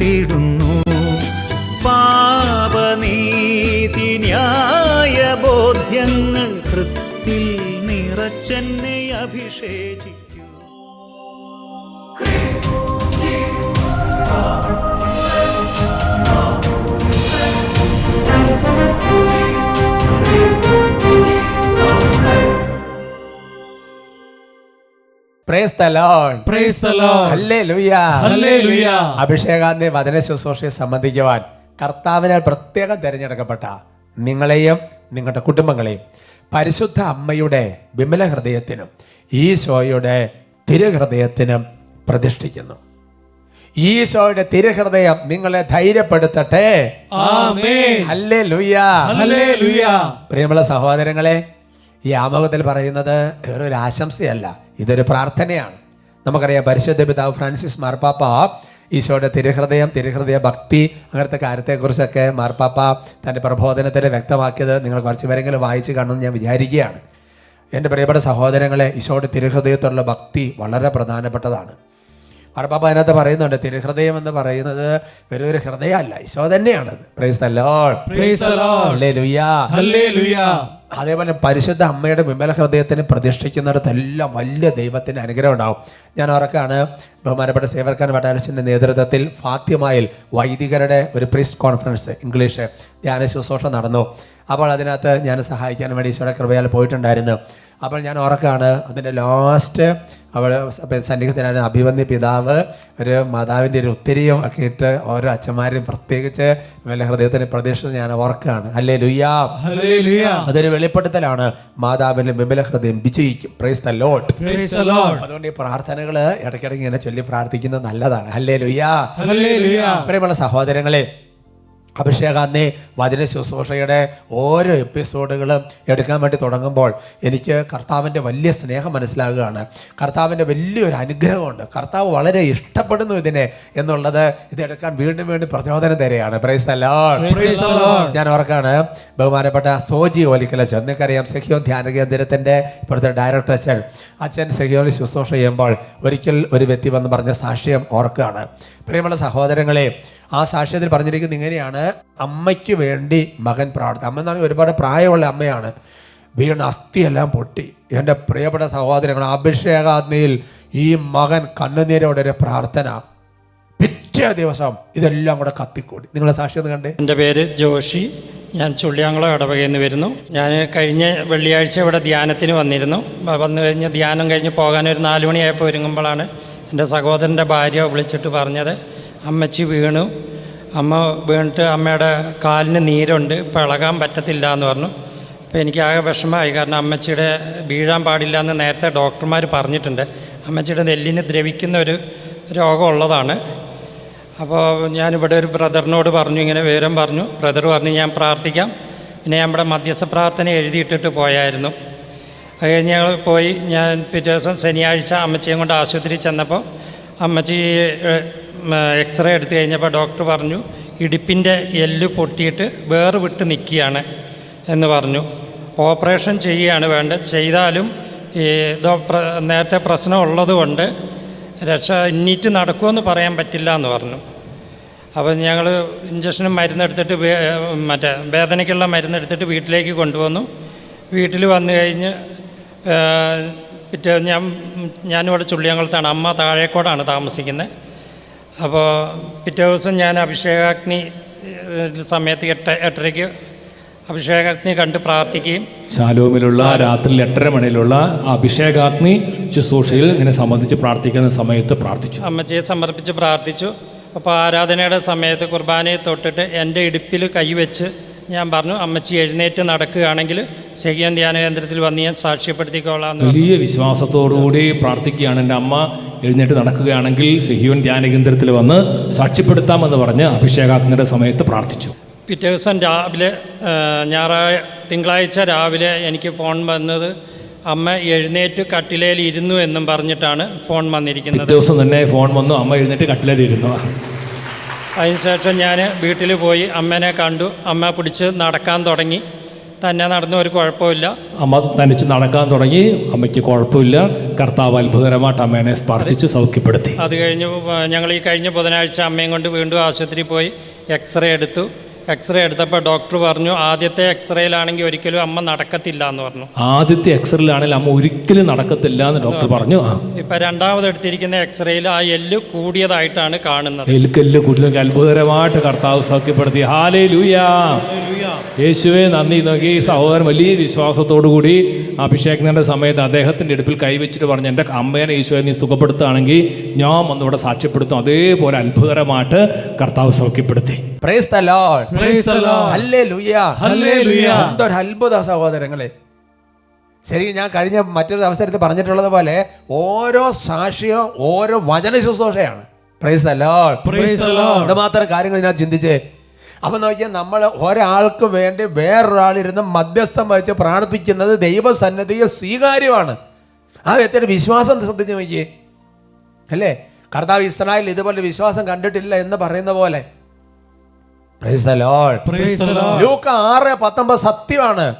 തകർത്തിടുന്നു അഭിഷേകാന്തി വചന ശുശ്രൂഷയെ സംബന്ധിക്കുവാൻ കർത്താവിനാൽ പ്രത്യേകം തിരഞ്ഞെടുക്കപ്പെട്ട നിങ്ങളെയും നിങ്ങളുടെ കുടുംബങ്ങളെയും പരിശുദ്ധ അമ്മയുടെ വിമല ഹൃദയത്തിനും ഈശോയുടെ തിരുഹൃദയത്തിനും പ്രതിഷ്ഠിക്കുന്നു. ഈശോയുടെ തിരുഹൃദയം നിങ്ങളെ ധൈര്യപ്പെടുത്തട്ടെ. പ്രിയമുള്ള സഹോദരങ്ങളെ ഈ ആമുഖത്തിൽ പറയുന്നത് വേറൊരു ആശംസയല്ല ഇതൊരു പ്രാർത്ഥനയാണ്. നമുക്കറിയാം പരിശുദ്ധ പിതാവ് ഫ്രാൻസിസ് മാർപ്പാപ്പ ഈശോയുടെ തിരുഹൃദയം തിരുഹൃദയ ഭക്തി അങ്ങനത്തെ കാര്യത്തെക്കുറിച്ചൊക്കെ മാർപ്പാപ്പ തന്റെ പ്രബോധനത്തിൽ വ്യക്തമാക്കിയത് നിങ്ങൾ കുറച്ച് പേരെങ്കിലും വായിച്ച് കാണുമെന്ന് ഞാൻ വിചാരിക്കുകയാണ്. എന്റെ പ്രിയപ്പെട്ട സഹോദരങ്ങളെ ഈശോയുടെ തിരുഹൃദയത്തോടുള്ള ഭക്തി വളരെ പ്രധാനപ്പെട്ടതാണ്. മാർപ്പാപ്പ അതിനകത്ത് പറയുന്നുണ്ട് തിരുഹൃദയം എന്ന് പറയുന്നത് വലിയൊരു ഒരു ഹൃദയമല്ല ഈശോ തന്നെയാണത്. പ്രൈസ് അതേപോലെ പരിശുദ്ധ അമ്മയുടെ വിമല ഹൃദയത്തിന് പ്രതിഷ്ഠിക്കുന്നിടത്തെല്ലാം വലിയ ദൈവത്തിന്റെ അനുഗ്രഹം ഉണ്ടാവും. ഞാൻ ഓർക്കാണ് ബഹുമാനപ്പെട്ട സേവർക്കാൻ വട്ടാലസിന്റെ നേതൃത്വത്തിൽ ഫാത്യമായിൽ വൈദികരുടെ ഒരു പ്രീസ് കോൺഫറൻസ് ഇംഗ്ലീഷ് ധ്യാന ശുശ്രൂഷ നടന്നു. അപ്പോൾ അതിനകത്ത് ഞാൻ സഹായിക്കാൻ വേണ്ടി ഈശോയുടെ കൃപയാൽ പോയിട്ടുണ്ടായിരുന്നു. അപ്പോൾ ഞാൻ ഓർക്കാണ് അതിന്റെ ലാസ്റ്റ് അവൾ സന്നിഹിതനായ അഭിവന്യ പിതാവ് ഒരു മാതാവിന്റെ ഒരു ഒത്തിരിയും ഒക്കെ ഇട്ട് ഓരോ അച്ഛന്മാരെയും പ്രത്യേകിച്ച് വല്ല ഹൃദയത്തിന് പ്രതീക്ഷിച്ച് ഞാൻ ഓർക്കുകയാണ് അല്ലേ ലുയാ. അതൊരു വെളിപ്പെടുത്തലാണ്. മാതാവിന്റെ വിമല ഹൃദയം വിജയിക്കും. Praise the Lord. അതുകൊണ്ട് ഈ പ്രാർത്ഥനകൾ ഇടയ്ക്കിടയ്ക്ക് ഇങ്ങനെ ചൊല്ലി പ്രാർത്ഥിക്കുന്നത് നല്ലതാണ്. അല്ലേ ലുയാ. പ്രിയമുള്ള സഹോദരങ്ങളെ അഭിഷേകാന്തി വചന ശുശ്രൂഷയുടെ ഓരോ എപ്പിസോഡുകളും എടുക്കാൻ വേണ്ടി തുടങ്ങുമ്പോൾ എനിക്ക് കർത്താവിന്റെ വലിയ സ്നേഹം മനസ്സിലാകുകയാണ്. കർത്താവിന്റെ വലിയൊരു അനുഗ്രഹമുണ്ട്. കർത്താവ് വളരെ ഇഷ്ടപ്പെടുന്നു ഇതിനെ എന്നുള്ളത് ഇതെടുക്കാൻ വീണ്ടും വീണ്ടും പ്രചോദനം തരികയാണ്. പ്രൈസ് അല്ലോ ലോർഡ് Praise the Lord. ഞാൻ ഓർക്കാണ് ബഹുമാനപ്പെട്ട സോജി ഓലിക്കലച്ചൻ നിങ്ങൾക്കറിയാം സെഹിയോൻ ധ്യാന കേന്ദ്രത്തിന്റെ ഇപ്പോഴത്തെ ഡയറക്ടർ അച്ഛൻ. അച്ഛൻ സെഹിയോനിൽ ശുശ്രൂഷ ചെയ്യുമ്പോൾ ഒരിക്കൽ ഒരു വ്യക്തി വന്ന് പറഞ്ഞ സാക്ഷ്യം ഓർക്കുകയാണ്. പ്രിയമുള്ള സഹോദരങ്ങളെ ആ സാക്ഷ്യത്തിൽ പറഞ്ഞിരിക്കുന്നത് ഇങ്ങനെയാണ്. അമ്മയ്ക്ക് വേണ്ടി മകൻ പ്രാർത്ഥന അമ്മ എന്ന് പറഞ്ഞാൽ ഒരുപാട് പ്രായമുള്ള അമ്മയാണ്. വീണ് അസ്ഥിയെല്ലാം പൊട്ടി. എന്റെ പ്രിയപ്പെട്ട സഹോദരങ്ങൾ അഭിഷേകാഗ്നിയിൽ ഈ മകൻ കണ്ണുനീരോടെ ഒരു പ്രാർത്ഥന. പിറ്റേ ദിവസം ഇതെല്ലാം കൂടെ കത്തിക്കൂടി. നിങ്ങളെ സാക്ഷ്യം ഒന്ന് കണ്ടേ. എന്റെ പേര് ജോഷി. ഞാൻ ചുള്ളിയാങ്കുളം ഇടവകയിൽ നിന്ന് വരുന്നു. ഞാൻ കഴിഞ്ഞ വെള്ളിയാഴ്ച ഇവിടെ ധ്യാനത്തിന് വന്നിരുന്നു. വന്നു കഴിഞ്ഞ് ധ്യാനം കഴിഞ്ഞ് പോകാൻ ഒരു നാല് മണിയായപ്പോൾ ഒരുങ്ങുമ്പോഴാണ് എന്റെ സഹോദരന്റെ ഭാര്യ വിളിച്ചിട്ട് പറഞ്ഞത് അമ്മച്ചി വീണു. അമ്മ വീണിട്ട് അമ്മയുടെ കാലിന് നീരുണ്ട് ഇപ്പോൾ ഇളകാൻ പറ്റത്തില്ല എന്ന് പറഞ്ഞു. അപ്പോൾ എനിക്ക് ആകെ വിഷമമായി. കാരണം അമ്മച്ചിയുടെ വീഴാൻ പാടില്ല എന്ന് നേരത്തെ ഡോക്ടർമാർ പറഞ്ഞിട്ടുണ്ട്. അമ്മച്ചിയുടെ നെല്ലിന് ദ്രവിക്കുന്ന ഒരു രോഗമുള്ളതാണ് അപ്പോൾ ഞാനിവിടെ ഒരു ബ്രദറിനോട് പറഞ്ഞു ഇങ്ങനെ വിവരം പറഞ്ഞു. ബ്രദർ പറഞ്ഞു ഞാൻ പ്രാർത്ഥിക്കാം. പിന്നെ ഞാൻ ഇവിടെ മധ്യസ്ഥ പ്രാർത്ഥന എഴുതിയിട്ടിട്ട് പോയായിരുന്നു. അത് ഞങ്ങൾ പോയി. ഞാൻ പിറ്റേ ദിവസം ശനിയാഴ്ച അമ്മച്ചിയും കൊണ്ട് ആശുപത്രി ചെന്നപ്പോൾ അമ്മച്ചി എക്സ്റേ എടുത്തു കഴിഞ്ഞപ്പോൾ ഡോക്ടർ പറഞ്ഞു ഇടുപ്പിന്റെ എല്ല് പൊട്ടിയിട്ട് വേറെ വിട്ട് നിൽക്കുകയാണ് എന്ന് പറഞ്ഞു. ഓപ്പറേഷൻ ചെയ്യുകയാണ് വേണ്ടത്. ചെയ്താലും ഈ ഇതോ നേരത്തെ പ്രശ്നം ഉള്ളതുകൊണ്ട് രക്ഷ ഇന്നീറ്റ് നടക്കുമെന്ന് പറയാൻ പറ്റില്ല എന്ന് പറഞ്ഞു. അപ്പോൾ ഞങ്ങൾ ഇഞ്ചക്ഷനും മരുന്നെടുത്തിട്ട് മറ്റേ വേദനയ്ക്കുള്ള മരുന്നെടുത്തിട്ട് വീട്ടിലേക്ക് കൊണ്ടുവന്നു. വീട്ടിൽ വന്നു കഴിഞ്ഞ് പിറ്റേ ഞാൻ ഞാനിവിടെ ചുള്ളിയങ്കുളത്താണ്. അമ്മ താഴേക്കോടാണ് താമസിക്കുന്നത് അപ്പോൾ പിറ്റേ ദിവസം ഞാൻ അഭിഷേകാഗ്നി സമയത്ത് എട്ട് എട്ടരയ്ക്ക് അഭിഷേകാഗ്നി കണ്ട് പ്രാർത്ഥിക്കുകയും ശാലോമിലുള്ള രാത്രി എട്ടര മണിയിലുള്ള അഭിഷേകാഗ്നി ശുശ്രൂഷയിൽ ഇങ്ങനെ സംബന്ധിച്ച് പ്രാർത്ഥിക്കുന്ന സമയത്ത് പ്രാർത്ഥിച്ചു. അമ്മച്ചിയെ സമർപ്പിച്ച് പ്രാർത്ഥിച്ചു. അപ്പോൾ ആരാധനയുടെ സമയത്ത് കുർബാനയെ തൊട്ടിട്ട് എന്റെ ഇടുപ്പിൽ കൈവച്ച് ഞാൻ പറഞ്ഞു അമ്മച്ചി എഴുന്നേറ്റ് നടക്കുകയാണെങ്കിൽ സെഹിയൻ ധ്യാന കേന്ദ്രത്തിൽ വന്ന് ഞാൻ സാക്ഷ്യപ്പെടുത്തിക്കോളാം. വലിയ വിശ്വാസത്തോടുകൂടി പ്രാർത്ഥിക്കുകയാണ് എന്റെ അമ്മ. എഴുന്നേറ്റ് നടക്കുകയാണെങ്കിൽ സെഹിയോൻ ധ്യാന കേന്ദ്രത്തിൽ വന്ന് സാക്ഷ്യപ്പെടുത്താമെന്ന് പറഞ്ഞ് അഭിഷേകാഗ്നിയുടെ സമയത്ത് പ്രാർത്ഥിച്ചു. പിറ്റേ ദിവസം രാവിലെ ഞായറാഴ്ച തിങ്കളാഴ്ച രാവിലെ എനിക്ക് ഫോൺ വന്നത് അമ്മ എഴുന്നേറ്റ് കട്ടിലയിൽ ഇരുന്നു എന്നും പറഞ്ഞിട്ടാണ് ഫോൺ വന്നിരിക്കുന്നത്. ദിവസം തന്നെ ഫോൺ വന്നു അമ്മ എഴുന്നേറ്റ് കട്ടിലേലിരുന്നു. അതിനുശേഷം ഞാൻ വീട്ടിൽ പോയി അമ്മേനെ കണ്ടു. അമ്മ പിടിച്ച് നടക്കാൻ തുടങ്ങി. തന്നെ നടന്ന ഒരു കുഴപ്പമില്ല. അമ്മ തനിച്ച് നടക്കാൻ തുടങ്ങി. അമ്മയ്ക്ക് കുഴപ്പമില്ല. കർത്താവ് അത്ഭുതകരമായിട്ട് അമ്മേനെ സ്പർശിച്ച് സൗഖ്യപ്പെടുത്തി. അത് കഴിഞ്ഞ് ഞങ്ങൾ ഈ കഴിഞ്ഞ ബുധനാഴ്ച അമ്മയും കൊണ്ട് വീണ്ടും ആശുപത്രിയിൽ പോയി എക്സ്റേ എടുത്തു. എക്സ്റേ എടുത്തപ്പോൾ ഡോക്ടർ പറഞ്ഞു ആദ്യത്തെ എക്സ്റേയിലാണെങ്കിൽ ഒരിക്കലും അമ്മ നടക്കത്തില്ല എന്ന് പറഞ്ഞു. ആദ്യത്തെ എക്സ്റേയിലാണെങ്കിൽ അമ്മ ഒരിക്കലും നടക്കത്തില്ല എന്ന് ഡോക്ടർ പറഞ്ഞു. ഇപ്പൊ രണ്ടാമത് എടുത്തിരിക്കുന്ന എക്സ്റേയിൽ ആ എല്ല് കൂടിയതായിട്ടാണ് കാണുന്നത്. എല്ല് കൂടുതൽ അത്ഭുതകരമായിട്ട് കർത്താവ് സൗഖ്യപ്പെടുത്തി. ഹാലേ ലൂയാ യേശുവെ നന്ദി. നോക്കി ഈ സഹോദരൻ വലിയ വിശ്വാസത്തോടു കൂടി അഭിഷേകങ്ങളുടെ സമയത്ത് അദ്ദേഹത്തിന്റെ ഇടുപ്പിൽ കൈവച്ചിട്ട് പറഞ്ഞു എന്റെ അമ്മേനെ യേശുവെ നീ സുഖപ്പെടുത്തുകയാണെങ്കിൽ ഞാൻ ഒന്നിവിടെ സാക്ഷ്യപ്പെടുത്തും. അതേപോലെ അത്ഭുതകരമായിട്ട് കർത്താവ് സൗഖ്യപ്പെടുത്തി. എന്തൊരു അത്ഭുത സഹോദരങ്ങളെ. ശരി ഞാൻ കഴിഞ്ഞ മറ്റൊരു അവസരത്തിൽ പറഞ്ഞിട്ടുള്ളത് പോലെ ഓരോ സാക്ഷ്യവും ഓരോ വചന ശുശ്രൂഷയാണ്. പ്രൈസ് അല്ലോ ലോർഡ് Praise the Lord. ഇത് മാത്രം കാര്യങ്ങൾ ഞാൻ ചിന്തിച്ചേ അപ്പൊ നോക്കിയാൽ നമ്മൾ ഒരാൾക്ക് വേണ്ടി വേറൊരാളിരുന്ന് മധ്യസ്ഥം വഹിച്ച് പ്രാർത്ഥിക്കുന്നത് ദൈവസന്നദ്ധിയിൽ സ്വീകാര്യമാണ്. ആ വ്യക്തിയുടെ വിശ്വാസം ശ്രദ്ധിച്ച് നോക്കിയേ? അല്ലേ? കർത്താവ് ഇസ്രായേൽ ഇതുപോലെ വിശ്വാസം കണ്ടിട്ടില്ല എന്ന് പറയുന്ന പോലെ. ആറ് പത്തൊമ്പത് സത്യമാണ്.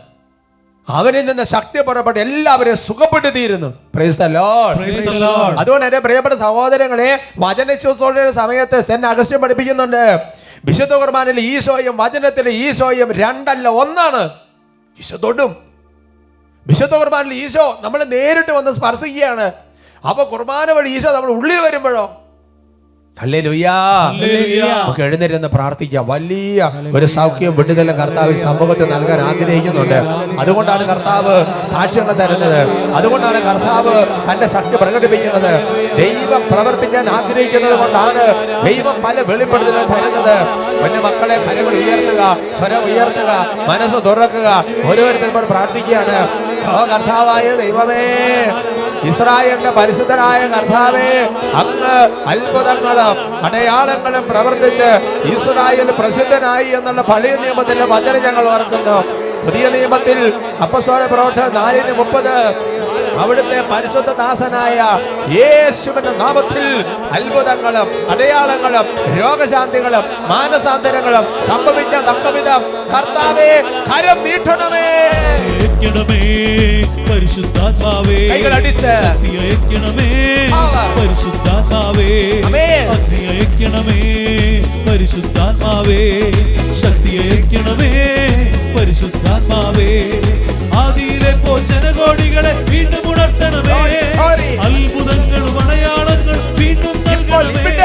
അവനിൽ നിന്ന് ശക്തി പുറപ്പെട്ട് എല്ലാവരെയും സുഖപ്പെടുത്തിയിരുന്നു. തീരുന്നു. അതുകൊണ്ട് എന്റെ പ്രിയപ്പെട്ട സഹോദരങ്ങളെ വചന ശുശ്രൂഷയുടെ സമയത്ത് സെൻ അഗസ്റ്റ്യം പഠിപ്പിക്കുന്നുണ്ട്. വിശുദ്ധ കുർബാനിൽ ഈശോയും വചനത്തിൽ ഈശോയും രണ്ടല്ല ഒന്നാണ് ഈശോ വിശുദ്ധ കുർബാനിൽ ഈശോ നമ്മൾ നേരിട്ട് വന്ന് സ്പർശിക്കുകയാണ് അപ്പോൾ കുർബാന വഴി ഈശോ നമ്മൾ ഉള്ളിൽ വരുമ്പോഴോ. നമുക്ക് എഴുന്നേറ്റ് പ്രാർത്ഥിക്കാം. വലിയ ഒരു സൗഖ്യം വിടുതലും കർത്താവ് ഈ സമൂഹത്തിൽ നൽകാൻ ആഗ്രഹിക്കുന്നുണ്ട്. അതുകൊണ്ടാണ് കർത്താവ് സാക്ഷ്യങ്ങൾ തരുന്നത്. അതുകൊണ്ടാണ് കർത്താവ് തന്റെ ശക്തി പ്രകടിപ്പിക്കുന്നത്. ദൈവം പ്രവർത്തിക്കാൻ ആഗ്രഹിക്കുന്നത് കൊണ്ടാണ് ദൈവം പല വെളിപ്പെടുത്തലും തരുന്നത്. എന്റെ മക്കളെ കരകൾ ഉയർത്തുക സ്വരം ഉയർത്തുക മനസ്സ് തുറക്കുക ഓരോരുത്തരും പ്രാർത്ഥിക്കുകയാണ്. ഓ കർത്താവായ ദൈവമേ ഇസ്രായേലിന്റെ പരിശുദ്ധനായ കർത്താവേ അത്ഭുതങ്ങളും അടയാളങ്ങളും പ്രവർത്തിച്ച് ഇസ്രായേൽ പ്രസിദ്ധനായി എന്നുള്ള പഴയ നിയമത്തിന്റെ വചന ഞങ്ങൾ ഓർക്കുന്നു. പുതിയ നിയമത്തിൽ അപ്പസ്തോല പ്രവർത്തനം നാലിന് മുപ്പത് അവിടുത്തെ പരിശുദ്ധ ദാസനായ യേശുവിന്റെ നാമത്തിൽ അത്ഭുതങ്ങളും അടയാളങ്ങളും രോഗശാന്തികളും മാനസാന്തരങ്ങളും സംഭവിക്കാൻ തക്കവിധം. കർത്താവേ കരം നീട്ടണമേ. പരിശുദ്ധാത്മാവേ. ശക്തി അയക്കണമേ. പരിശുദ്ധാത്മാവേ. അഗ്നി അയക്കണമേ പരിശുദ്ധാത്മാവേ ശക്തി അയക്കണമേ പരിശുദ്ധാത്മാവേ ആദിയിലെ പോ ജനകോടികളെ വീണ്ടും ഉണർത്തണമേ. അത്ഭുതങ്ങളും അടയാളങ്ങൾ വീണ്ടും നൽകണമേ.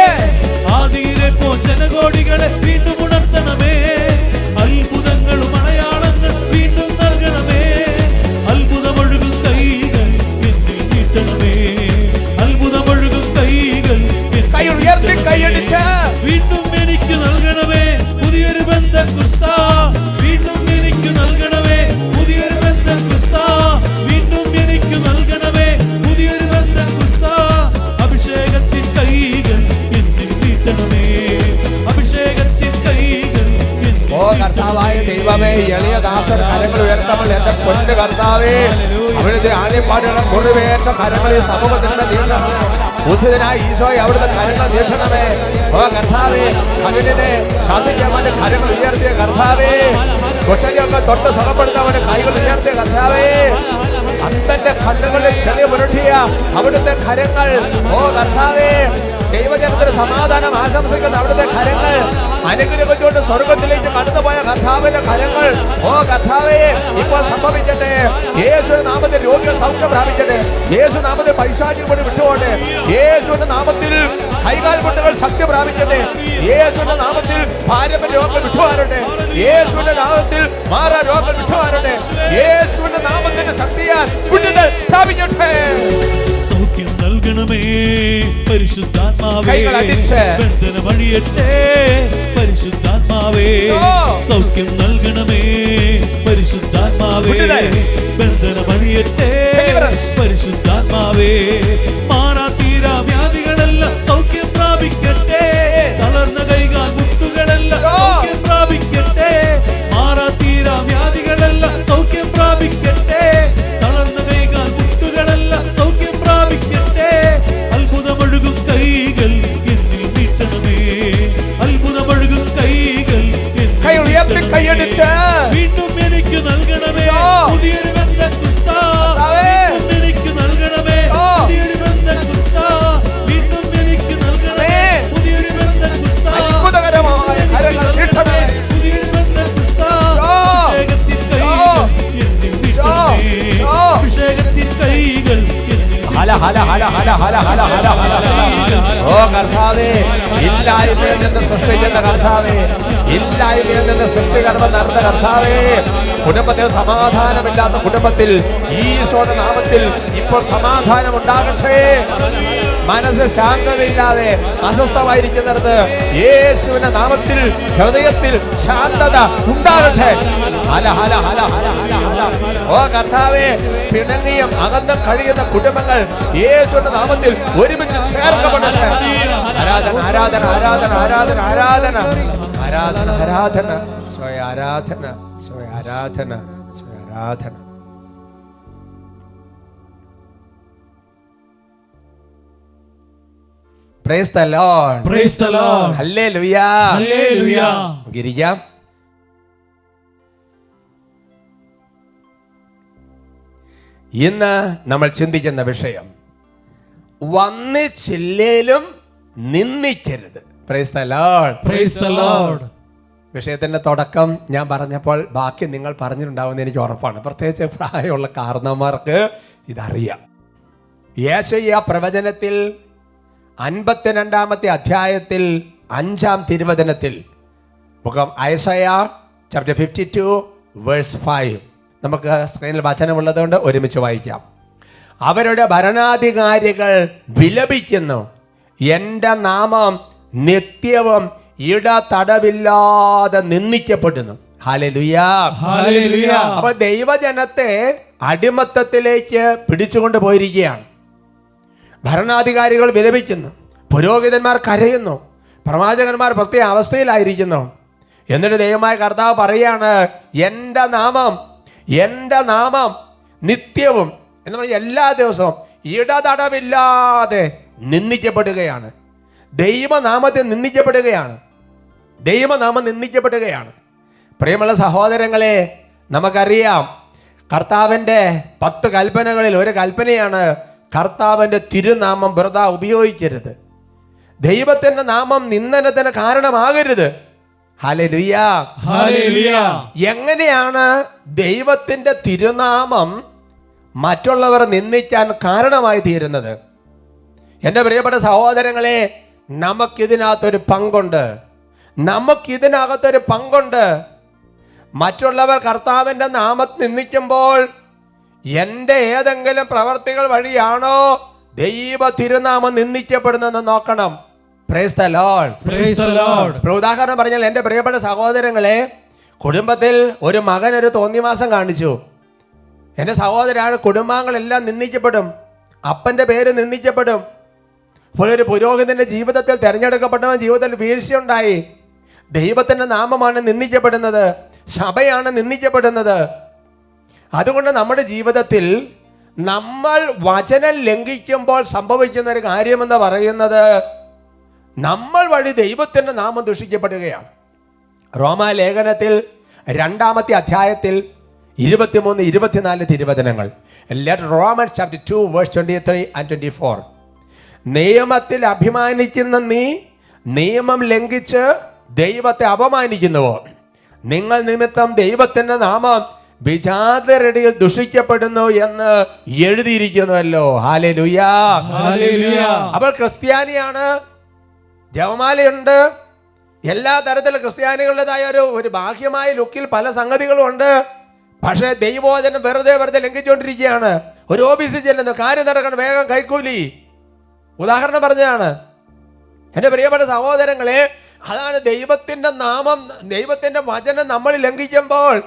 ആദിയിലെ പോ ജനകോടികളെ വീണ്ടും ഉണർത്തണമേ ദാസർ കരങ്ങൾ ഉയർത്തപ്പോൾ എന്റെ പൊന്ന് കർത്താവേ. അവിടുത്തെ ആദ്യപ്പാടുകളും മുറിവേറ്റ കരങ്ങളിൽ സമൂഹത്തിന്റെ നീട്ടണമേ ബുദ്ധിതനായ ഈശോയെ അവിടുത്തെ കരങ്ങൾ നീട്ടണമേ ഓ കർത്താവേ അതിനെ ശാസിക്കാൻ വേണ്ടി കരങ്ങൾ ഉയർത്തിയ കർത്താവേ. കുഷണിയൊക്കെ തൊട്ട് സുഖപ്പെടുത്താൻ വേണ്ടി കൈകൾ ഉയർത്തിയ കർത്താവേ. അന്തന്റെ കണ്ണുകളിൽ ചെറിയ പുരട്ടിയ അവിടുത്തെ കരങ്ങൾ. ഓ കർത്താവേ ദൈവജനത്തിന് സമാധാനം ആശംസിക്കുന്ന അവിടുത്തെ കരങ്ങൾ അനുഗ്രഹിച്ചുകൊണ്ട് സ്വർഗത്തിലേക്ക് കടന്നുപോയ കർത്താവിന്റെ കരങ്ങൾ. ഓ കർത്താവേ ഇപ്പോൾ സംഭവിക്കട്ടെ. യേശു നാമത്തിൽ രോഗികൾ സൗഖ്യം പ്രാപിക്കട്ടെ. യേശു നാമത്തിൽ പൈശാചികൾ കൊണ്ട് വിട്ടുപോട്ടെ യേശുവിന്റെ നാമത്തിൽ കൈകാൽ കൊണ്ടുകൾ ശക്തി പ്രാപിക്കട്ടെ. യേശുവിന്റെ നാമത്തിൽ പാരമ്പര്യ രോഗം വിട്ടുമാറട്ടെ യേശുവിന്റെ നാമത്തിൽ മാറാ രോഗങ്ങൾ വിട്ടുമാറട്ടെ യേശുവിന്റെ നാമത്തിന്റെ ശക്തിയാൽ പ്രാപിക്കട്ടെ. നൽകണമേ. പരിശുദ്ധാത്മാവേ ബന്ധനം അഴിയട്ടെ പരിശുദ്ധാത്മാവേ സൗഖ്യം നൽകണമേ. പരിശുദ്ധാത്മാവേ. ബന്ധനം അഴിയട്ടെ. പരിശുദ്ധാത്മാവേ മാറാത്തീരാ വ്യാധികളെല്ലാം സൗഖ്യം പ്രാപിക്കട്ടെ. തളർന്ന കൈകാൽ മുട്ടുകളെല്ലാം സൗഖ്യം പ്രാപിക്കട്ടെ. സമാധാനമില്ലാത്ത കുടുംബത്തിൽ ഈശോയുടെ നാമത്തിൽ ഇപ്പോൾ സമാധാനം ഉണ്ടാകട്ടെ മനസ്സ് ശാന്തതയില്ലാതെ അസ്വസ്ഥമായിരിക്കുന്നിടത്ത് യേശുവിന്റെ നാമത്തിൽ ഹൃദയത്തിൽ ശാന്തത ഉണ്ടാകട്ടെ. ഹല ഹല ഹല ഹല ഹല ഹല. ഓ കർത്താവേ പിണങ്ങിയും അകന്തം കഴിയുന്ന കുടുംബങ്ങൾ യേശുവിന്റെ നാമത്തിൽ ഒരുമിച്ച് ചേർക്കപ്പെടട്ടെ. ആരാധന ആരാധന ആരാധന ആരാധന ആരാധന. ആരാധന ആരാധന. സ്വയ ആരാധന സ്വയ ആരാധന. ആരാധന. Praise the Lord praise Lord hallelujah hallelujah ഇരിക്കാം ഇന്ന് നമ്മൾ ചിന്തിക്കുന്ന വിഷയം വന്നിച്ചില്ലേലും നിന്ദിക്കരുത്. Praise the Lord praise Lord. വിഷയത്തിന്റെ തുടക്കം ഞാൻ പറഞ്ഞപ്പോൾ ബാക്കി നിങ്ങൾ പറഞ്ഞിട്ടുണ്ടാവുമെന്ന് എനിക്ക് ഉറപ്പാണ്. പ്രത്യേകിച്ച് പ്രായമുള്ള കാരണന്മാർക്ക് ഇതറിയാം. യേശയ്യ പ്രവചനത്തിൽ അൻപത്തിരണ്ടാമത്തെ അധ്യായത്തിൽ അഞ്ചാം തിരുവചനത്തിൽ മുഖം Isaiah chapter fifty two verse five നമുക്ക് സ്ക്രീനിൽ വചനമുള്ളതുകൊണ്ട് ഒരുമിച്ച് വായിക്കാം. അവരുടെ ഭരണാധികാരികൾ വിലപിക്കുന്നു. എന്റെ നാമം നിത്യവും ഇടതടവില്ലാതെ നിന്ദിക്കപ്പെടുന്നു. അപ്പൊ ദൈവജനത്തെ അടിമത്തത്തിലേക്ക് പിടിച്ചുകൊണ്ട് പോയിരിക്കുകയാണ്. ഭരണാധികാരികൾ വിലപിക്കുന്നു. പുരോഹിതന്മാർ കരയുന്നു. പ്രവാചകന്മാർ പ്രത്യേക അവസ്ഥയിലായിരിക്കുന്നു. എന്നിട്ട് ദൈവമായ കർത്താവ് പറയാണ് എന്റെ നാമം എന്റെ നാമം നിത്യവും എന്ന് പറഞ്ഞാൽ എല്ലാ ദിവസവും ഇടതടവില്ലാതെ നിന്ദിക്കപ്പെടുകയാണ്. ദൈവനാമത്തിൽ നിന്ദിക്കപ്പെടുകയാണ്. ദൈവനാമം നിന്ദിക്കപ്പെടുകയാണ്. പ്രിയമുള്ള സഹോദരങ്ങളെ നമുക്കറിയാം കർത്താവിന്റെ പത്ത് കൽപ്പനകളിൽ ഒരു കൽപ്പനയാണ് കർത്താവിന്റെ തിരുനാമം വെറുതെ ഉപയോഗിക്കരുത്. ദൈവത്തിന്റെ നാമം നിന്ദനത്തിന് കാരണമാകരുത്. എങ്ങനെയാണ് ദൈവത്തിന്റെ തിരുനാമം മറ്റുള്ളവർ നിന്ദിക്കാൻ കാരണമായി തീരുന്നത്? എന്റെ പ്രിയപ്പെട്ട സഹോദരങ്ങളെ നമുക്കിതിനകത്തൊരു പങ്കുണ്ട്. നമുക്കിതിനകത്തൊരു പങ്കുണ്ട്. മറ്റുള്ളവർ കർത്താവിന്റെ നാമത്ത് നിന്ദിക്കുമ്പോൾ എന്റെ ഏതെങ്കിലും പ്രവർത്തികൾ വഴിയാണോ ദൈവ തിരുനാമം നിന്ദിക്കപ്പെടുന്നതെന്ന് നോക്കണം. ഉദാഹരണം പറഞ്ഞാൽ എന്റെ പ്രിയപ്പെട്ട സഹോദരങ്ങളെ കുടുംബത്തിൽ ഒരു മകൻ ഒരു തോന്നിവാസം കാണിച്ചു. എന്റെ സഹോദരാണ് കുടുംബാംഗങ്ങളെല്ലാം നിന്ദിക്കപ്പെടും. അപ്പന്റെ പേര് നിന്ദിക്കപ്പെടും. അപ്പോൾ ഒരു പുരോഹിതന്റെ ജീവിതത്തിൽ തിരഞ്ഞെടുക്കപ്പെട്ടവൻ ജീവിതത്തിൽ വീഴ്ചയുണ്ടായി. ദൈവത്തിന്റെ നാമമാണ് നിന്ദിക്കപ്പെടുന്നത് സഭയാണ് നിന്ദിക്കപ്പെടുന്നത്. അതുകൊണ്ട് നമ്മുടെ ജീവിതത്തിൽ നമ്മൾ വചനം ലംഘിക്കുമ്പോൾ സംഭവിക്കുന്ന ഒരു കാര്യമെന്ന് പറയുന്നത് നമ്മൾ വഴി ദൈവത്തിന്റെ നാമം ദുഷിക്കപ്പെടുകയാണ്. റോമാലേഖനത്തിൽ രണ്ടാമത്തെ അധ്യായത്തിൽ ഇരുപത്തിമൂന്ന് ഇരുപത്തിനാല് തിരുവചനങ്ങൾ. Let Roman chapter two verse twenty three and twenty four നിയമത്തിൽ അഭിമാനിക്കുന്ന നീ നിയമം ലംഘിച്ച് ദൈവത്തെ അപമാനിക്കുന്നുവോ? നിങ്ങൾ നിമിത്തം ദൈവത്തിന്റെ നാമം വിജാതരടിയിൽ ദുഷിക്കപ്പെടുന്നു എന്ന് എഴുതിയിരിക്കുന്നുവല്ലോ. ഹാലലുയാ അപ്പോൾ ക്രിസ്ത്യാനിയാണ് ജവമാലയുണ്ട് എല്ലാ തരത്തിലും ക്രിസ്ത്യാനികളുടേതായ ഒരു ഒരു ബാഹ്യമായ ലുക്കിൽ പല സംഗതികളും ഉണ്ട്. പക്ഷേ ദൈവോചനം വെറുതെ വെറുതെ ലംഘിച്ചുകൊണ്ടിരിക്കുകയാണ്. ഒരു ഓഫീസിൽ ചെല്ലുന്നു കാര്യം നടക്കണം വേഗം കൈക്കൂലി. ഉദാഹരണം പറഞ്ഞതാണ്. എന്റെ പ്രിയപ്പെട്ട സഹോദരങ്ങളെ അതാണ് ദൈവത്തിന്റെ നാമം ദൈവത്തിന്റെ വചനം നമ്മൾ ലംഘിക്കുമ്പോൾ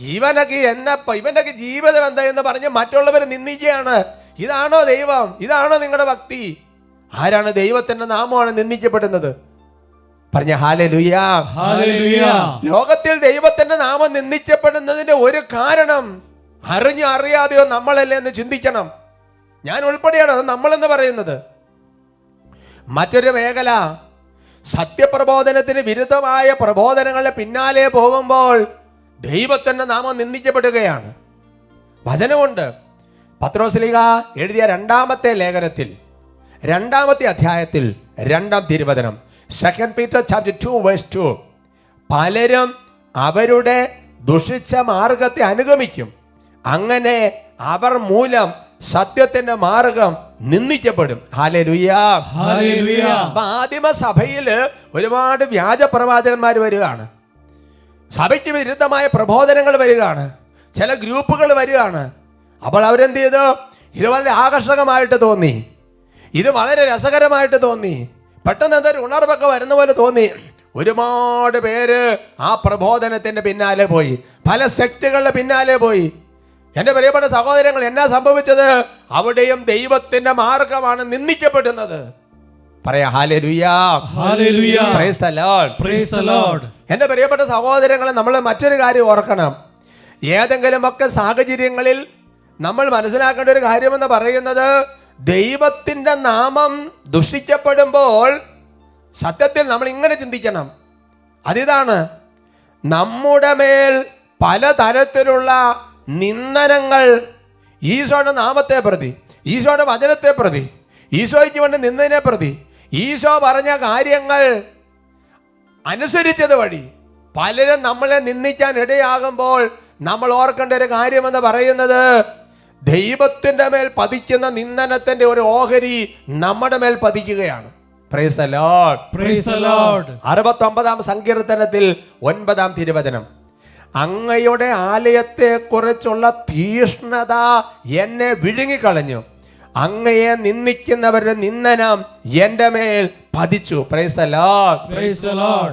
ഇവനൊക്കെ എന്നപ്പ ഇവനൊക്കെ ജീവിതം എന്താ എന്ന് പറഞ്ഞ് മറ്റുള്ളവർ നിന്ദിക്കുകയാണ്. ഇതാണോ ദൈവം? ഇതാണോ നിങ്ങളുടെ ഭക്തി? ആരാണ് ദൈവത്തിന്റെ നാമമാണ് നിന്ദിക്കപ്പെടുന്നത്? പറഞ്ഞ ലോകത്തിൽ ദൈവത്തിന്റെ നാമം നിന്ദിക്കപ്പെടുന്നതിന്റെ ഒരു കാരണം അറിഞ്ഞോ അറിയാതെയോ നമ്മളല്ലേ എന്ന് ചിന്തിക്കണം. ഞാൻ ഉൾപ്പെടെയാണ് അത് നമ്മളെന്ന് പറയുന്നത്. മറ്റൊരു മേഖല സത്യപ്രബോധനത്തിന് വിരുദ്ധമായ പ്രബോധനങ്ങളുടെ പിന്നാലെ പോകുമ്പോൾ ദൈവത്തിന്റെ നാമം നിന്ദിക്കപ്പെടുകയാണ്. വചനമുണ്ട്. പത്രോസ്ലിക എഴുതിയ രണ്ടാമത്തെ ലേഖനത്തിൽ രണ്ടാമത്തെ അധ്യായത്തിൽ രണ്ടാം തിരുവചനം. Second Peter chapter two verse two പലരും അവരുടെ ദുഷിച്ച മാർഗത്തെ അനുഗമിക്കും. അങ്ങനെ അവർ മൂലം സത്യത്തിന്റെ മാർഗം നിന്ദിക്കപ്പെടും. അപ്പൊ ആദിമ സഭയിൽ ഒരുപാട് വ്യാജ പ്രവാചകന്മാർ വരികയാണ്. സഭയ്ക്ക് വിരുദ്ധമായ പ്രബോധനങ്ങൾ വരികയാണ്. ചില ഗ്രൂപ്പുകൾ വരികയാണ്. അപ്പോൾ അവരെന്ത് ചെയ്തു? ഇത് വളരെ ആകർഷകമായിട്ട് തോന്നി. ഇത് വളരെ രസകരമായിട്ട് തോന്നി. പെട്ടെന്ന് എന്തൊരു ഉണർവൊക്കെ വരുന്ന പോലെ തോന്നി. ഒരുപാട് പേര് ആ പ്രബോധനത്തിന്റെ പിന്നാലെ പോയി. പല സെക്റ്റുകളുടെ പിന്നാലെ പോയി. എന്റെ പ്രിയപ്പെട്ട സഹോദരങ്ങൾ എന്നാ സംഭവിച്ചത്? അവിടെയും ദൈവത്തിന്റെ മാർഗമാണ് നിന്ദിക്കപ്പെടുന്നത്. പറയാ ഹാലേ എന്റെ പ്രിയപ്പെട്ട സഹോദരങ്ങളെ നമ്മൾ മറ്റൊരു കാര്യം ഓർക്കണം. ഏതെങ്കിലും ഒക്കെ സാഹചര്യങ്ങളിൽ നമ്മൾ മനസ്സിലാക്കേണ്ട ഒരു കാര്യമെന്ന് പറയുന്നത് ദൈവത്തിന്റെ നാമം ദുഷിക്കപ്പെടുമ്പോൾ സത്യത്തിൽ നമ്മൾ ഇങ്ങനെ ചിന്തിക്കണം. അതിതാണ് നമ്മുടെ മേൽ പലതരത്തിലുള്ള നിന്ദനങ്ങൾ ഈശോയുടെ നാമത്തെ പ്രതി ഈശോയുടെ വചനത്തെ പ്രതി ഈശോയ്ക്ക് വേണ്ടി നിന്നതിനെ പ്രതി ഈശോ പറഞ്ഞ കാര്യങ്ങൾ അനുസരിച്ചത് വഴി പലരും നമ്മളെ നിന്ദിക്കാൻ ഇടയാകുമ്പോൾ നമ്മൾ ഓർക്കേണ്ട ഒരു കാര്യമെന്ന് പറയുന്നത് ദൈവത്തിന്റെ മേൽ പതിക്കുന്ന നിന്ദനത്തിന്റെ ഒരു ഓഹരി നമ്മുടെ മേൽ പതിക്കുകയാണ്. അറുപത്തി ഒമ്പതാം സങ്കീർത്തനത്തിൽ ഒൻപതാം തിരുവചനം. അങ്ങയുടെ ആലയത്തെ കുറിച്ചുള്ള തീഷ്ണത എന്നെ വിഴുങ്ങിക്കളഞ്ഞു. അങ്ങയെ നിന്ദിക്കുന്നവരുടെ നിന്ദനം എന്റെ മേൽ പതിച്ചു.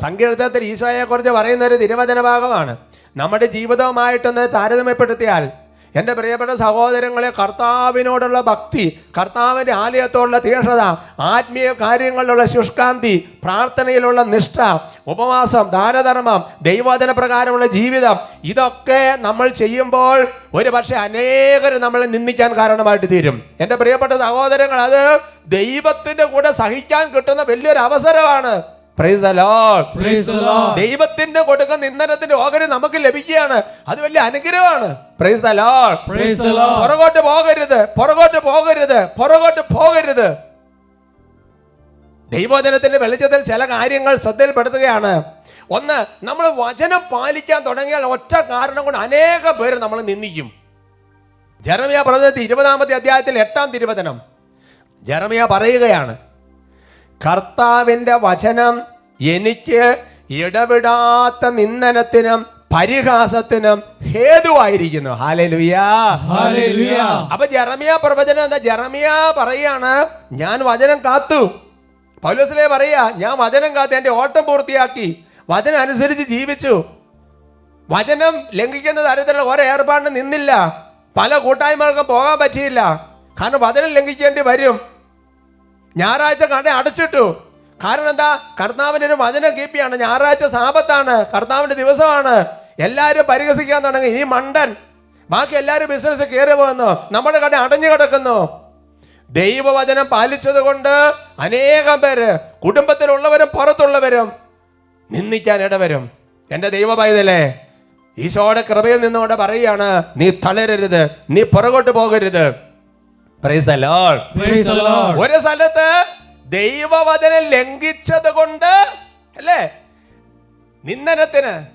സങ്കീർത്തനത്തിൽ ഈശോയെ കുറിച്ച് പറയുന്ന ഒരു തിരുവചന ഭാഗമാണ് നമ്മുടെ ജീവിതവുമായിട്ടൊന്ന് താരതമ്യപ്പെടുത്തിയാൽ എന്റെ പ്രിയപ്പെട്ട സഹോദരങ്ങളെ കർത്താവിനോടുള്ള ഭക്തി കർത്താവിന്റെ ആലയത്തോടുള്ള തീക്ഷണത ആത്മീയ കാര്യങ്ങളിലുള്ള ശുഷ്കാന്തി പ്രാർത്ഥനയിലുള്ള നിഷ്ഠ ഉപവാസം ദാനധർമ്മം ദൈവോധന പ്രകാരമുള്ള ജീവിതം ഇതൊക്കെ നമ്മൾ ചെയ്യുമ്പോൾ ഒരു പക്ഷേ അനേകർ നമ്മളെ നിന്ദിക്കാൻ കാരണമായിട്ട് തീരും. എന്റെ പ്രിയപ്പെട്ട സഹോദരങ്ങൾ അത് ദൈവത്തിന്റെ കൂടെ സഹിക്കാൻ കിട്ടുന്ന വലിയൊരു അവസരമാണ്. ദൈവത്തിന്റെ കൊടുക്കുന്ന ഇന്ധനത്തിന്റെ ഓഹരി നമുക്ക് ലഭിക്കുകയാണ്. അത് വലിയ അനുഗ്രഹമാണ്. പുറകോട്ട് പോകരുത്. പുറകോട്ട് പോകരുത്. പുറകോട്ട് പോകരുത്. ദൈവോദനത്തിന്റെ വെളിച്ചത്തിൽ ചില കാര്യങ്ങൾ ശ്രദ്ധയിൽപ്പെടുത്തുകയാണ്. ഒന്ന് നമ്മൾ വചനം പാലിക്കാൻ തുടങ്ങിയാൽ ഒറ്റ കാരണം കൊണ്ട് അനേക പേര് നമ്മൾ നിന്ദിക്കും. ജെറമിയ പ്രവചനത്തിൽ ഇരുപതാമത്തെ അധ്യായത്തിൽ എട്ടാം തിരുവചനം. ജെറമിയ പറയുകയാണ് കർത്താവിന്റെ വചനം എനിക്ക് ഇടപെടാത്ത നിന്ദനത്തിനും പരിഹാസത്തിനും ഹേതുവായിരിക്കുന്നു. ഹാലലുയാ അപ്പൊ ജെറമിയ പ്രവചനം എന്താ? ജെറമിയ പറയാണ് ഞാൻ വചനം കാത്തു. പൗലോസിലെ പറയാ ഞാൻ വചനം കാത്തു എന്റെ ഓട്ടം പൂർത്തിയാക്കി വചനം അനുസരിച്ച് ജീവിച്ചു. വചനം ലംഘിക്കുന്ന തരത്തിലുള്ള ഓരോ ഏർപ്പാടിന് നിന്നില്ല. പല കൂട്ടായ്മകൾക്കും പോകാൻ പറ്റിയില്ല. കാരണം വചനം ലംഘിക്കേണ്ടി വരും. ഞായറാഴ്ച കട അടച്ചിട്ടു. കാരണം എന്താ? കർത്താവിന്റെ ഒരു വചനം കീപ്പിയാണ്. ഞായറാഴ്ച സാപത്താണ് കർത്താവിന്റെ ദിവസമാണ്. എല്ലാവരും പരിഹസിക്കാൻ തുടങ്ങി. ഈ മണ്ടൻ. ബാക്കി എല്ലാവരും ബിസിനസ് കയറി പോകുന്നു നമ്മുടെ കട അടഞ്ഞു കിടക്കുന്നു. ദൈവവചനം പാലിച്ചത് കൊണ്ട് അനേകം പേര് കുടുംബത്തിലുള്ളവരും പുറത്തുള്ളവരും നിന്ദിക്കാൻ ഇടവരും. എന്റെ ദൈവപൈതലേ ഈശോയുടെ കൃപയിൽ നിന്നുകൊണ്ട് പറയുകയാണ് നീ തളരരുത്. നീ പുറകോട്ട് പോകരുത്. ഒരു സ്ഥലത്ത് ദൈവവചനം ലംഘിച്ചത് കൊണ്ട് അല്ലേ? നിന്ദനത്തിന്.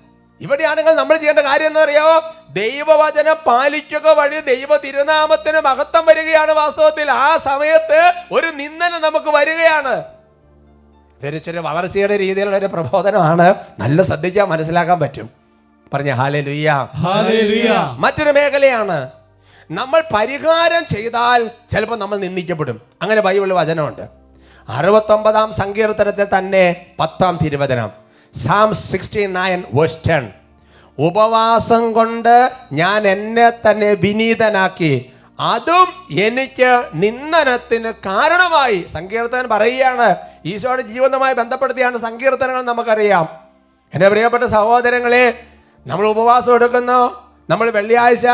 ഇവിടെയാണെങ്കിൽ നമ്മൾ ചെയ്യേണ്ട കാര്യം എന്ന് അറിയോ ദൈവവചനം പാലിക്കുക വഴി ദൈവ തിരുനാമത്തിന് മഹത്വം വരികയാണ് വാസ്തവത്തിൽ. ആ സമയത്ത് ഒരു നിന്ദനം നമുക്ക് വരികയാണ്. തിരിച്ചൊരു വളർച്ചയുടെ രീതിയിലുള്ള ഒരു പ്രബോധനമാണ്. നല്ല ശ്രദ്ധിക്കാൻ മനസ്സിലാക്കാൻ പറ്റും. പറഞ്ഞ ഹാലേ ലുയ്യ. മറ്റൊരു മേഖലയാണ് നമ്മൾ പരിഹാരം ചെയ്താൽ ചിലപ്പോൾ നമ്മൾ നിന്ദിക്കപ്പെടും. അങ്ങനെ ബൈബിളിൽ വചനമുണ്ട്. അറുപത്തൊമ്പതാം സങ്കീർത്തനത്തിൽ തന്നെ പത്താം തിരുവചനം. സാം സിക്സ്റ്റി നയൻ ടെൻ ഉപവാസം കൊണ്ട് ഞാൻ എന്നെ തന്നെ വിനീതനാക്കി. അതും എനിക്ക് നിന്ദനത്തിന് കാരണമായി. സങ്കീർത്തനം പറയുകയാണ്. ഈശോയുടെ ജീവിതമായി ബന്ധപ്പെടുത്തിയാണ് സങ്കീർത്തനങ്ങൾ നമുക്കറിയാം. എന്റെ പ്രിയപ്പെട്ട സഹോദരങ്ങളെ നമ്മൾ ഉപവാസം എടുക്കുന്നു. നമ്മൾ വെള്ളിയാഴ്ച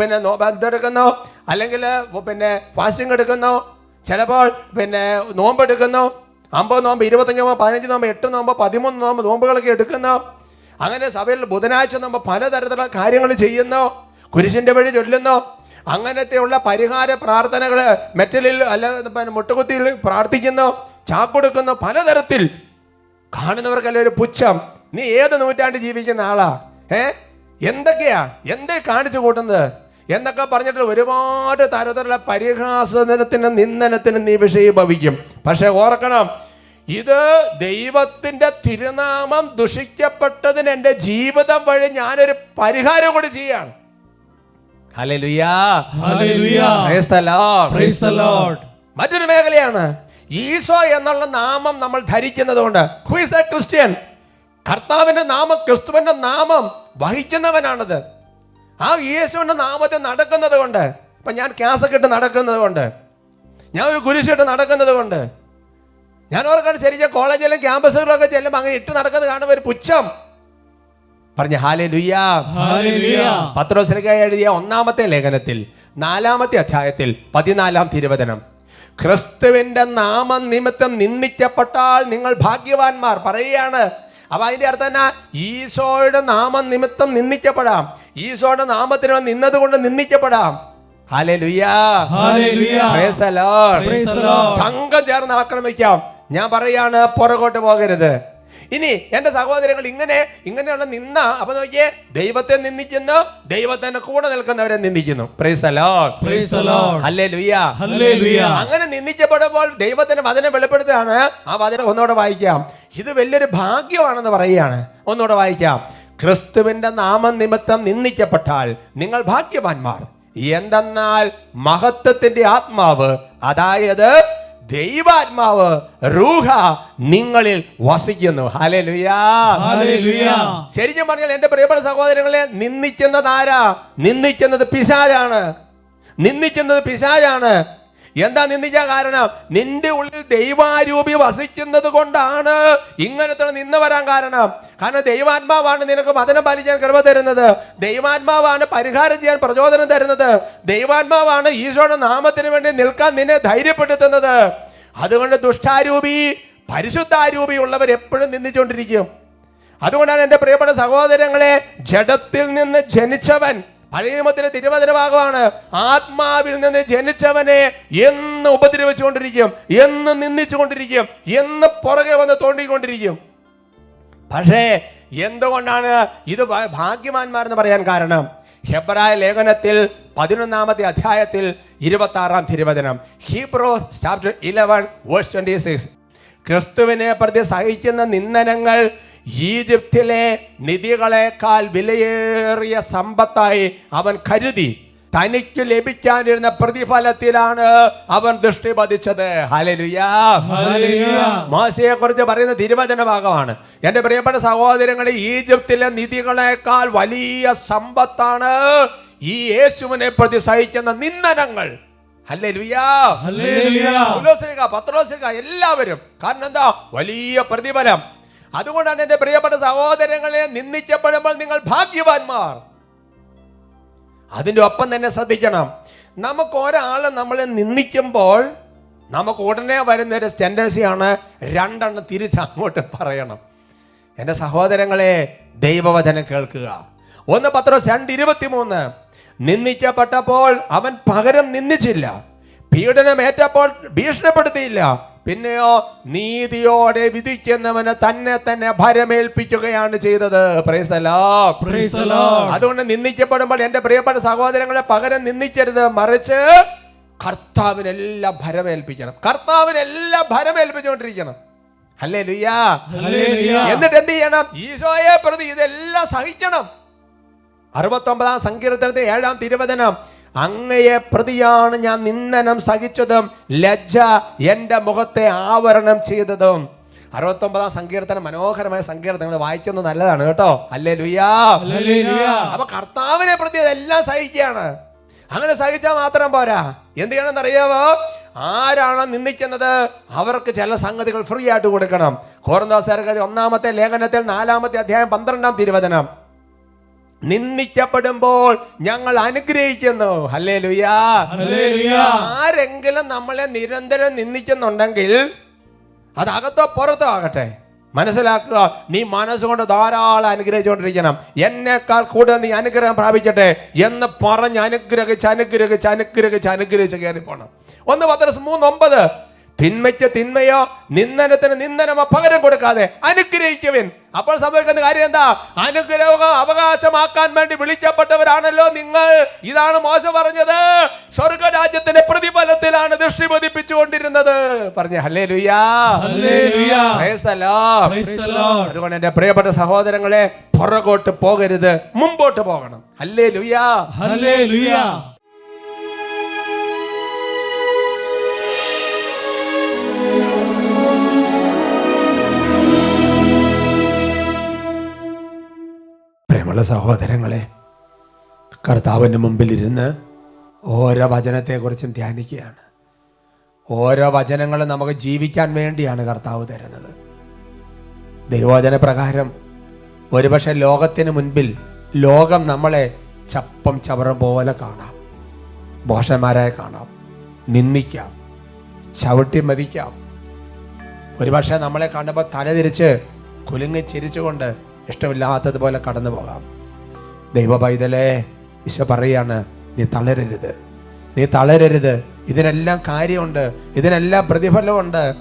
പിന്നെ നോ- ഇതെടുക്കുന്നു അല്ലെങ്കിൽ പിന്നെ ഫാസ്റ്റിംഗ് എടുക്കുന്നു. ചിലപ്പോൾ പിന്നെ നോമ്പ് എടുക്കുന്നു. അമ്പത് നോമ്പ് ഇരുപത്തഞ്ച് നോമ്പ് പതിനഞ്ച് നോമ്പ് എട്ട് നോമ്പ് പതിമൂന്ന് നോമ്പ് നോമ്പുകളൊക്കെ എടുക്കുന്നു. അങ്ങനെ സഭയിൽ ബുധനാഴ്ച നോമ്പ് പലതരത്തിലുള്ള കാര്യങ്ങൾ ചെയ്യുന്നു. കുരിശിന്റെ വഴി ചൊല്ലുന്നു. അങ്ങനത്തെയുള്ള പരിഹാര പ്രാർത്ഥനകൾ മെറ്റലിൽ അല്ല പിന്നെ മുട്ടുകുത്തിയിൽ പ്രാർത്ഥിക്കുന്നു. ചാക്കൊടുക്കുന്നു പലതരത്തിൽ. കാണുന്നവർക്കല്ല ഒരു പുച്ഛം. നീ ഏത് നൂറ്റാണ്ട് ജീവിക്കുന്ന ആളാ? ഏ? എന്തൊക്കെയാ എന്തേ കാണിച്ചു കൂട്ടുന്നത് എന്നൊക്കെ പറഞ്ഞിട്ട് ഒരുപാട് തരത്തിലുള്ള പരിഹാസനത്തിനും നിന്ദനത്തിനും നീ വിഷയീഭവിക്കും പക്ഷെ ഓർക്കണം ഇത് ദൈവത്തിന്റെ തിരുനാമം ദുഷിക്കപ്പെട്ടതിന് എന്റെ ജീവിതം വഴി ഞാനൊരു പരിഹാരം കൂടി ചെയ്യാണ് ഹല്ലേലൂയാ. Hallelujah. Praise the Lord. Praise the Lord. മറ്റൊരു മേഖലയാണ് ഈശോ എന്നുള്ള നാമം നമ്മൾ ധരിക്കുന്നത് കൊണ്ട് ഹു ഇസ് എ ക്രിസ്ത്യൻ കർത്താവിന്റെ നാമം ക്രിസ്തുവിന്റെ നാമം വഹിക്കുന്നവനാണത്. ആ യേശുവിന്റെ നാമത്തെ നടക്കുന്നത് കൊണ്ട് ഇപ്പൊ ഞാൻ ക്യാസൊക്കെ ഇട്ട് നടക്കുന്നത് കൊണ്ട് ഞാൻ ഒരു കുരിശിട്ട് നടക്കുന്നത് കൊണ്ട് ഞാൻ ഓർക്കാണ് ശരിക്കും കോളേജിലും ക്യാമ്പസുകളിലൊക്കെ ചെല്ലുമ്പോൾ അങ്ങനെ ഇട്ട് നടക്കുന്നത് കാണുമ്പോൾ ഒരു പുച്ഛം. പറഞ്ഞ ഹാലേ ലുയ്യാ Hallelujah. പത്രോസിലേക്ക് എഴുതിയ ഒന്നാമത്തെ ലേഖനത്തിൽ നാലാമത്തെ അധ്യായത്തിൽ പതിനാലാം തിരുവചനം. ക്രിസ്തുവിന്റെ നാമം നിമിത്തം നിന്ദിക്കപ്പെട്ടാൽ നിങ്ങൾ ഭാഗ്യവാന്മാർ. പറയുകയാണ് അപ്പൊ അതിന്റെ അർത്ഥം എന്നാ? ഈശോയുടെ നാമം നിമിത്തം നിന്ദിക്കപ്പെടാം. ഈശോയുടെ നാമത്തിന് നിന്നത് കൊണ്ട് നിന്ദിക്കപ്പെടാം. സംഘം ചേർന്ന് ആക്രമിക്കാം. ഞാൻ പറയാണ് പുറകോട്ട് പോകരുത്. ഇനി എന്റെ സഹോദരങ്ങൾ ഇങ്ങനെ ഇങ്ങനെയുള്ള നിന്ന അപ്പൊ നോക്കിയേ ദൈവത്തെ നിന്ദിക്കുന്നു ദൈവത്തിന്റെ കൂടെ നിൽക്കുന്നവരെ നിന്ദിക്കുന്നു. Price the Lord. Praise the Lord. Hallelujah. Hallelujah. അങ്ങനെ നിന്ദിക്കപ്പെടുമ്പോൾ ദൈവത്തിന്റെ വചനം വെളിപ്പെടുത്തുകയാണ്. ആ വചനം ഒന്നുകൂടെ വായിക്കാം. ഇത് വലിയൊരു ഭാഗ്യമാണെന്ന് പറയുകയാണ്. ഒന്നുകൂടെ വായിക്കാം. ക്രിസ്തുവിന്റെ നാമനിമിത്തം നിന്ദിക്കപ്പെട്ടാൽ നിങ്ങൾ ഭാഗ്യവാന്മാർ. എന്തെന്നാൽ മഹത്വത്തിന്റെ ആത്മാവ് അതായത് ദൈവാത്മാവ് റൂഹ നിങ്ങളിൽ വസിക്കുന്നു. ശരിക്കും പറഞ്ഞാൽ എന്റെ പ്രിയപ്പെട്ട സഹോദരങ്ങളെ നിന്ദിക്കുന്നത് ആരാ? നിന്ദിക്കുന്നത് പിശാചാണ്. നിന്ദിക്കുന്നത് പിശാചാണ്. എന്താ നിന്ദിച്ച കാരണം? നിന്റെ ഉള്ളിൽ ദൈവാരൂപി വസിക്കുന്നത് കൊണ്ടാണ് ഇങ്ങനത്തെ നിന്ന വരാൻ കാരണം. കാരണം ദൈവാത്മാവാണ് നിനക്ക് മതനം പാലിക്കാൻ കൃപ തരുന്നത്. ദൈവാത്മാവാണ് പരിഹാരം ചെയ്യാൻ പ്രചോദനം തരുന്നത്. ദൈവാത്മാവാണ് ഈശോയുടെ നാമത്തിന് വേണ്ടി നിൽക്കാൻ നിന്നെ ധൈര്യപ്പെടുത്തുന്നത്. അതുകൊണ്ട് ദുഷ്ടാരൂപി പരിശുദ്ധാരൂപി ഉള്ളവർ എപ്പോഴും നിന്ദിച്ചുകൊണ്ടിരിക്കും. അതുകൊണ്ടാണ് എന്റെ പ്രിയപ്പെട്ട സഹോദരങ്ങളെ ജഡത്തിൽ നിന്ന് ജനിച്ചവൻ പഴയ നിയമത്തിന്റെ തിരുവചന ഭാഗമാണ് ആത്മാവിൽ നിന്ന് ജനിച്ചവനെ എന്ന് ഉപദ്രവിച്ചുകൊണ്ടിരിക്കും എന്ന് നിന്ദിച്ചുകൊണ്ടിരിക്കും എന്ന് പുറകെ വന്ന് തോണ്ടിക്കൊണ്ടിരിക്കും. പക്ഷേ എന്തുകൊണ്ടാണ് ഇത് ഭാഗ്യവാന്മാരെന്ന് പറയാൻ കാരണം? ഹെബ്രായ ലേഖനത്തിൽ പതിനൊന്നാമത്തെ അധ്യായത്തിൽ ഇരുപത്തി ആറാം തിരുവചനം. Hebrew chapter eleven verse twenty six ക്രിസ്തുവിനെ പ്രതി സഹിക്കുന്ന നിന്ദനങ്ങൾ ഈജിപ്തിലെ നിധികളെക്കാൾ വിലയേറിയ സമ്പത്തായി അവൻ കരുതി. തനിക്ക് ലഭിക്കാനിരുന്ന പ്രതിഫലത്തിലാണ് അവൻ ദൃഷ്ടി പതിച്ചത്. മോശയെ കുറിച്ച് പറയുന്ന തിരുവചന ഭാഗമാണ്. എന്റെ പ്രിയപ്പെട്ട സഹോദരങ്ങളെ ഈജിപ്തിലെ നിധികളെക്കാൾ വലിയ സമ്പത്താണ് ഈ യേശുവിനെ പ്രതി സഹിക്കുന്ന നിന്ദനങ്ങൾ എല്ലാവരും. കാരണം എന്താ? വലിയ പ്രതിഫലം. അതുകൊണ്ടാണ് എന്റെ പ്രിയപ്പെട്ട സഹോദരങ്ങളെ നിന്ദിക്കപ്പെടുമ്പോൾ നിങ്ങൾ ഭാഗ്യവാന്മാർ. അതിന്റെ ഒപ്പം തന്നെ ശ്രദ്ധിക്കണം നമുക്ക് ഒരാളെ നമ്മളെ നിന്ദിക്കുമ്പോൾ നമുക്ക് ഉടനെ വരുന്ന ഒരു ടെൻഡൻസിയാണ് രണ്ടെണ്ണം തിരിച്ച് അങ്ങോട്ട് പറയണം. എന്റെ സഹോദരങ്ങളെ ദൈവവചനം കേൾക്കുക. ഒന്ന് പത്രോസ് രണ്ട് ഇരുപത്തിമൂന്ന് നിന്ദിക്കപ്പെട്ടപ്പോൾ അവൻ പകരം നിന്ദിച്ചില്ല പീഡനമേറ്റപ്പോൾ ഭീഷണിപ്പെടുത്തിയില്ല പിന്നെയോ നീതിയോടെ വിധിക്കുന്നവന് തന്നെ തന്നെ ഭരമേൽപ്പിക്കുകയാണ് ചെയ്തത്. അതുകൊണ്ട് നിന്ദിക്കപ്പെടുമ്പോൾ എന്റെ പ്രിയപ്പെട്ട സഹോദരങ്ങളെ പകരം നിന്ദിക്കരുത്. മറിച്ച് കർത്താവിനെല്ലാം ഭരമേൽപ്പിക്കണം. കർത്താവിനെല്ലാം ഭരമേൽപ്പിച്ചുകൊണ്ടിരിക്കണം. അല്ലേ ലുയ്യാ ഹല്ലേലൂയ. എന്നിട്ട് എന്ത് ചെയ്യണം? ഈശോയെ പ്രതി ഇതെല്ലാം സഹിക്കണം. അറുപത്തൊമ്പതാം സങ്കീർത്തനത്തെ ഏഴാം തിരുവചനം. അങ്ങയെ പ്രതിയാണ് ഞാൻ നിന്ദനം സഹിച്ചതും ലജ്ജ എന്റെ മുഖത്തെ ആവരണം ചെയ്തതും. അറുപത്തൊമ്പതാം സങ്കീർത്തനം മനോഹരമായ സങ്കീർത്തനങ്ങൾ വായിക്കുന്നത് നല്ലതാണ് കേട്ടോ. അല്ലേ ലുയാ. അപ്പൊ കർത്താവിനെ പ്രതി അതെല്ലാം സഹിക്കുകയാണ്. അങ്ങനെ സഹിച്ചാൽ മാത്രം പോരാ. എന്ത് ചെയ്യണമെന്ന് അറിയാവോ ആരാണ് നിന്ദിക്കുന്നത് അവർക്ക് ചില സംഗതികൾ ഫ്രീ ആയിട്ട് കൊടുക്കണം കോറന്തോസർഗതി ഒന്നാമത്തെ ലേഖനത്തിൽ നാലാമത്തെ അധ്യായം പന്ത്രണ്ടാം തിരുവചനം. നിന്ദിക്കപ്പെടുമ്പോൾ ഞങ്ങൾ അനുഗ്രഹിക്കുന്നു. ഹലേ ലുയാ. ആരെങ്കിലും നമ്മളെ നിരന്തരം നിന്ദിക്കുന്നുണ്ടെങ്കിൽ അത് അകത്തോ പുറത്തോ ആകട്ടെ. മനസ്സിലാക്കുക നീ മനസ്സുകൊണ്ട് ധാരാളം അനുഗ്രഹിച്ചുകൊണ്ടിരിക്കണം. എന്നേക്കാൾ കൂടുതൽ നീ അനുഗ്രഹം പ്രാപിക്കട്ടെ എന്ന് പറഞ്ഞ് അനുഗ്രഹിച്ച് അനുഗ്രഹിച്ച് അനുഗ്രഹിച്ച് അനുഗ്രഹിച്ച് കയറിപ്പോണം. ഒന്ന് പത്ര മൂന്ന് ഒമ്പത്. തിന്മയ്ക്ക് തിന്മയോ നിന്ദനത്തിന് നിന്ദനമോ പകരം കൊടുക്കാതെ അനുഗ്രഹിക്കുവിൻ. അപ്പോൾ സംഭവിക്കുന്ന കാര്യം എന്താ? അനുഗ്രഹം അവകാശമാക്കാൻ വേണ്ടി വിളിക്കപ്പെട്ടവരാണല്ലോ നിങ്ങൾ. ഇതാണ് മോശം പറഞ്ഞത്. സ്വർഗരാജ്യത്തിന്റെ പ്രതിഫലത്തിലാണ് ദൃഷ്ടി പതിപ്പിച്ചുകൊണ്ടിരുന്നത്. പറഞ്ഞ ഹല്ലേ ലുയാ അതുകൊണ്ട് എന്റെ പ്രിയപ്പെട്ട സഹോദരങ്ങളെ പുറകോട്ട് പോകരുത് മുമ്പോട്ട് പോകണം. ഹല്ലേ ലുയാ. പ്രിയമുള്ള സഹോദരങ്ങളെ കർത്താവിന്റെ മുമ്പിലിരുന്ന് ഓരോ വചനത്തെക്കുറിച്ചും ധ്യാനിക്കുകയാണ്. ഓരോ വചനങ്ങളും നമുക്ക് ജീവിക്കാൻ വേണ്ടിയാണ് കർത്താവ് തരുന്നത്. ദൈവവചന പ്രകാരം ഒരുപക്ഷെ ലോകത്തിന് മുൻപിൽ ലോകം നമ്മളെ ചപ്പം ചവറും പോലെ കാണാം. ഭോഷന്മാരായി കാണാം. നിന്ദിക്കാം. ചവിട്ടി മതിക്കാം. ഒരുപക്ഷെ നമ്മളെ കാണുമ്പോൾ തലതിരിച്ച് കുലുങ്ങി ചിരിച്ചുകൊണ്ട് ഇഷ്ടമില്ലാത്തതുപോലെ കടന്നു പോകാം. ദൈവ പൈതലേ ഈശോ പറയാണ് നീ തളരരുത്. നീ തളരരുത്. ഇതിനെല്ലാം കാര്യമുണ്ട്. ഇതിനെല്ലാം പ്രതിഫലമുണ്ട്.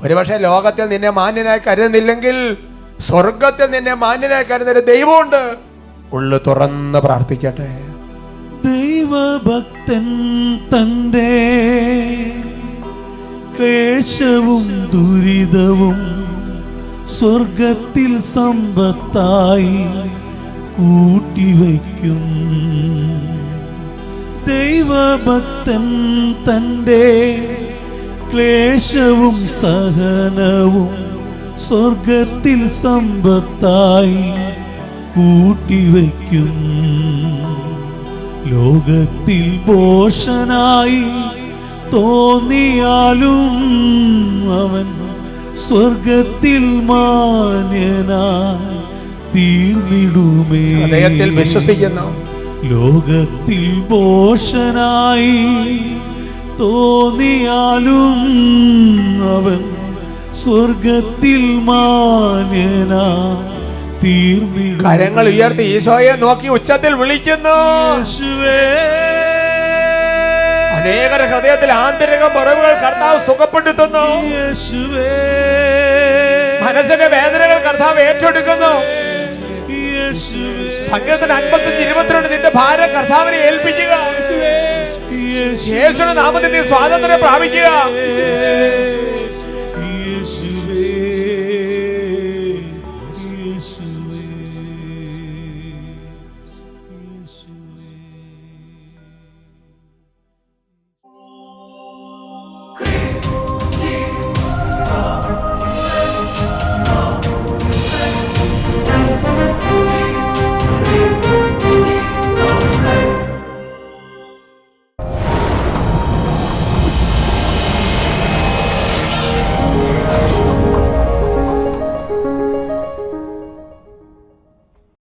ഒരുപക്ഷെ ലോകത്തിൽ നിന്നെ മാന്യനായി കരുതുന്നില്ലെങ്കിൽ സ്വർഗത്തിൽ നിന്നെ മാന്യനായി കരുതുന്ന ഒരു ദൈവമുണ്ട്. ഉള്ളു തുറന്ന് പ്രാർത്ഥിക്കട്ടെ. ദൈവഭക്തൻ തന്റെ ക്ലേശവും ദുരിതവും സ്വർഗത്തിൽ സമ്പത്തായി കൂട്ടിവയ്ക്കും. ദൈവഭക്തൻ തന്റെ ക്ലേശവും സഹനവും സ്വർഗത്തിൽ സമ്പത്തായി കൂട്ടിവയ്ക്കും. ലോകത്തിൽ പോഷനായി തോന്നിയാലും അവൻ സ്വർഗത്തിൽ മാന്യനായി തീർന്നിടുമേ. ഹൃദയത്തിൽ വിശ്വസിക്കുന്നു. ലോകത്തിൽ പോഷനായി തോന്നിയാലും അവൻ സ്വർഗത്തിൽ മാന്യനാ തീർന്നിടും. കരങ്ങൾ ഉയർത്തി ഈശോയെ നോക്കി ഉച്ചത്തിൽ വിളിക്കുന്നു. യേശുവേ. അനേകര ഹൃദയത്തിൽ ആന്തരിക മുറിവുകൾ കർത്താവ് സുഖപ്പെടുത്തുന്നു. മനസ്സിന്റെ വേദനകൾ കർത്താവ് ഏറ്റെടുക്കുന്നു. സംഘത്തിന് അൻപത്തഞ്ച് ഇരുപത്തിരണ്ട് നിന്റെ ഭാരം കർത്താവിനെ ഏൽപ്പിക്കുക. യേശുവിന്റെ നാമത്തിൽ നീ സ്വാതന്ത്ര്യം പ്രാപിക്കുക.